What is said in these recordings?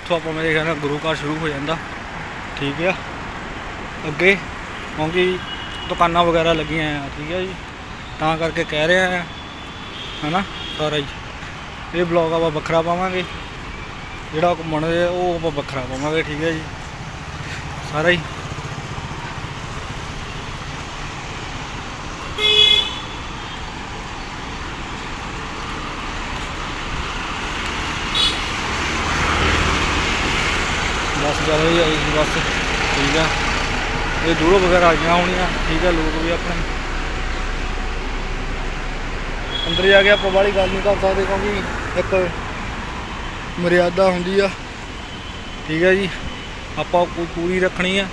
ਇੱਥੋਂ ਆਪਾਂ ਮੇਰੇ ਖਿਆਲ ਨਾਲ ਗੁਰੂ ਘਰ ਸ਼ੁਰੂ ਹੋ ਜਾਂਦਾ। ਠੀਕ ਆ। ਅੱਗੇ, ਕਿਉਂਕਿ ਦੁਕਾਨਾਂ ਵਗੈਰਾ ਲੱਗੀਆਂ ਆ, ਠੀਕ ਹੈ ਜੀ। ਤਾਂ ਕਰਕੇ ਕਹਿ ਰਿਹਾ ਆ, ਹਨਾ, ਸਾਰਾ ਜੀ ਇਹ ਬਲੌਗ ਆਪਾਂ ਵੱਖਰਾ ਪਾਵਾਂਗੇ। ਜਿਹੜਾ ਘੁੰਮਣ ਦੇ ਉਹ ਆਪਾਂ ਵੱਖਰਾ ਪਾਵਾਂਗੇ, ਠੀਕ ਹੈ ਜੀ। ਸਾਰਾ ਹੀ ਬਸ ਚੱਲ ਰਹੀ ਹੈ ਜੀ ਬਸ, ਠੀਕ ਆ। ਇਹ ਦੂਰੋਂ ਵਗੈਰਾ ਆਈਆਂ ਹੋਣੀਆਂ, ਠੀਕ ਆ, ਲੋਕ ਵੀ ਆਪਣੇ। ਅੰਦਰ ਜਾ ਕੇ ਆਪਾਂ ਵਾਲੀ ਗੱਲ ਨਹੀਂ ਕਰ ਸਕਦੇ, ਕਿਉਂਕਿ ਇੱਕ ਮਰਿਆਦਾ ਹੁੰਦੀ ਆ। ਠੀਕ ਹੈ ਜੀ, ਆਪਾਂ ਕੋਈ ਪੂਰੀ ਰੱਖਣੀ ਆ।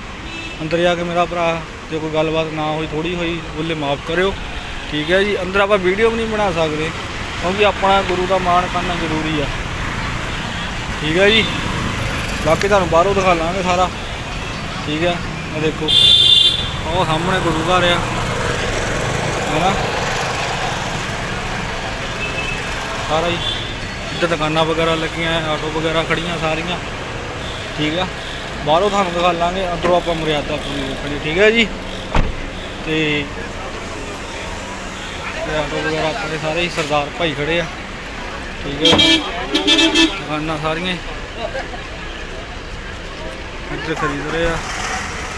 ਅੰਦਰ ਜਾ ਕੇ ਮੇਰਾ ਭਰਾ, ਜੇ ਕੋਈ ਗੱਲਬਾਤ ਨਾ ਹੋਈ ਥੋੜੀ ਹੋਈ ਬੋਲੇ ਮਾਫ ਕਰਿਓ। ਠੀਕ ਹੈ ਜੀ, ਅੰਦਰ ਆਪਾਂ ਵੀਡੀਓ ਵੀ ਨਹੀਂ ਬਣਾ ਸਕਦੇ, ਕਿਉਂਕਿ ਆਪਣਾ ਗੁਰੂ ਦਾ ਮਾਣ ਕਰਨਾ ਜ਼ਰੂਰੀ ਆ। ਠੀਕ ਹੈ ਜੀ। ਬਾਕੀ ਤੁਹਾਨੂੰ ਬਾਹਰੋਂ ਦਿਖਾ ਲਾਂਗੇ ਸਾਰਾ। ਠੀਕ ਹੈ, ਇਹ ਦੇਖੋ। ਉਹ ਸਾਹਮਣੇ ਗੁਰੂ ਘਰ ਆ। ਹੈਨਾ ਸਾਰਾ ਹੀ। ਇੱਧਰ ਦੁਕਾਨਾਂ ਵਗੈਰਾ ਲੱਗੀਆਂ, ਆਟੋ ਵਗੈਰਾ ਖੜੀਆਂ ਸਾਰੀਆਂ। ਠੀਕ ਆ। ਬਾਹਰੋਂ ਤੁਹਾਨੂੰ ਦਿਖਾ ਲਾਂਗੇ, ਅੰਦਰੋਂ ਆਪਾਂ ਮਰਿਆਦਾ ਪੂਰੀ ਰੱਖਣੀ ਠੀਕ ਹੈ ਜੀ? ਤੇ ਆਟੋ ਵਗੈਰਾ ਆਪਣੇ ਸਾਰੇ ਹੀ ਸਰਦਾਰ ਭਾਈ ਖੜੇ ਆ। ਠੀਕ ਹੈ ਦੁਕਾਨਾਂ ਸਾਰੀਆਂ ਇੱਧਰ ਖਰੀਦ ਰਹੇ ਆ।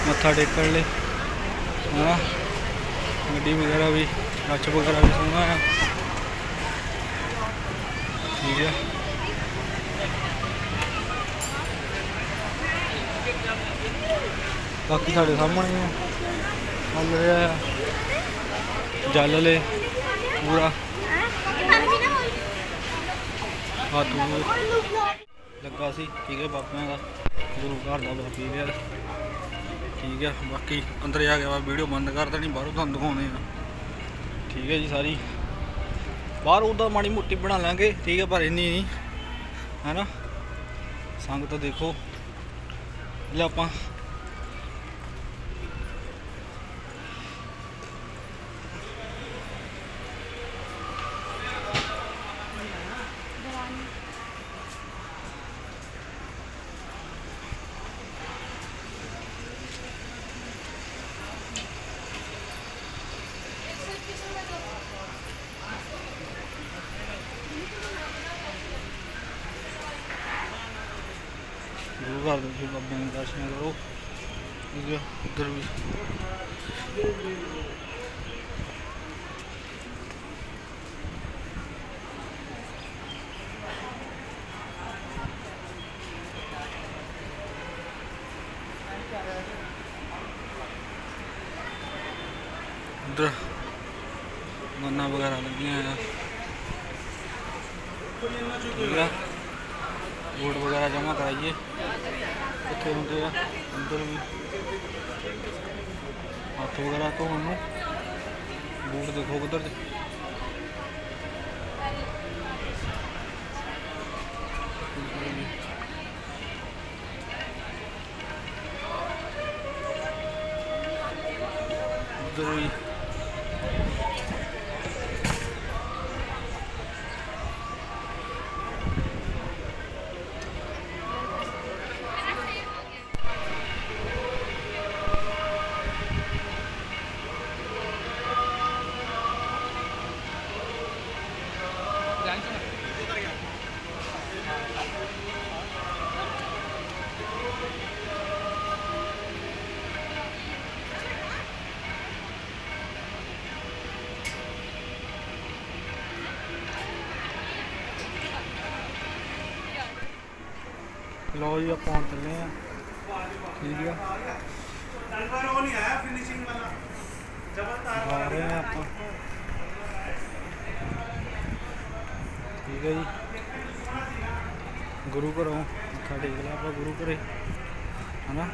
ਮੱਥਾ ਟੇਕਣ ਲਈ। ਹਾਂ, ਗੱਡੀ ਵਗੈਰਾ ਵੀ ਕੱਚ ਵਗੈਰਾ ਵੀ ਸੋਹਣਾ ਆ। ਠੀਕ ਹੈ ਬਾਕੀ ਸਾਡੇ ਸਾਹਮਣੇ ਆ। ਚੱਲ ਰਿਹਾ ਆ। ਜਲ ਲੈ, ਪੂਰਾ। ਆ ਤੂੰ ਲੱਗਾ ਸੀ, ਠੀਕ ਹੈ ਬਾਬਿਆਂ ਦਾ। ਗੁਰੂ ਘਰ ਦਾ ਬਾਬੀ ਵੀ ਠੀਕ ਹੈ ਬਾਕੀ ਅੰਦਰ ਜਾ ਕੇ ਆਪਾਂ ਵੀਡੀਓ ਬੰਦ ਕਰ ਦੇਣੀ, ਬਾਹਰੋਂ ਤੁਹਾਨੂੰ ਦਿਖਾਉਂਦੇ ਆ। ਠੀਕ ਹੈ ਜੀ ਸਾਰੀ। ਬਾਹਰ ਉਹਦਾ ਮਾੜੀ ਮੋਟੀ ਬਣਾ ਲਾਂਗੇ, ਠੀਕ ਹੈ ਪਰ ਇੰਨੀ ਨਹੀਂ, ਹੈਨਾ? ਸੰਗਤ ਦੇਖੋ। ਲੈ ਆਪਾਂ ਗੁਰੂ ਘਰ ਦੇ ਤੁਸੀਂ ਬਾਬਿਆਂ ਦੇ ਦਰਸ਼ਨ ਕਰੋ। ਠੀਕ ਹੈ ਉੱਧਰ ਵੀ। ਉੱਧਰ ਮन्ना ਵਗੈਰਾ ਲੱਗੀਆਂ ਠੀਕ ਆ। ਵੋਟ ਵਗੈਰਾ ਜਮ੍ਹਾਂ ਕਰਾਈਏ। ਕਿੱਥੇ ਹੁੰਦੇ ਆ, ਅੰਦਰ ਵੀ। ਹੱਥ ਵਗੈਰਾ ਧੋਣ ਨੂੰ। ਬੂਟ ਦੇਖੋ ਕਿੱਧਰ ਦੇ ਉੱਧਰ ਵੀ। ਲਓ ਜੀ, ਆਪਾਂ ਹੁਣ ਚੱਲੇ ਆ ਠੀਕ ਆ। ਨਲਵਾ ਰੋਲ ਹੀ ਆਇਆ ਫਿਨਿਸ਼ਿੰਗ ਵਾਲਾ ਜ਼ਬਰਦਾਰ ਵਾਲਾ ਆਪਾਂ। ਠੀਕ ਹੈ ਜੀ। ਗੁਰੂ ਘਰੋਂ ਮੱਥਾ ਟੇਕ ਲਿਆ ਆਪਾਂ ਗੁਰੂ ਘਰੇ। ਹਨਾ?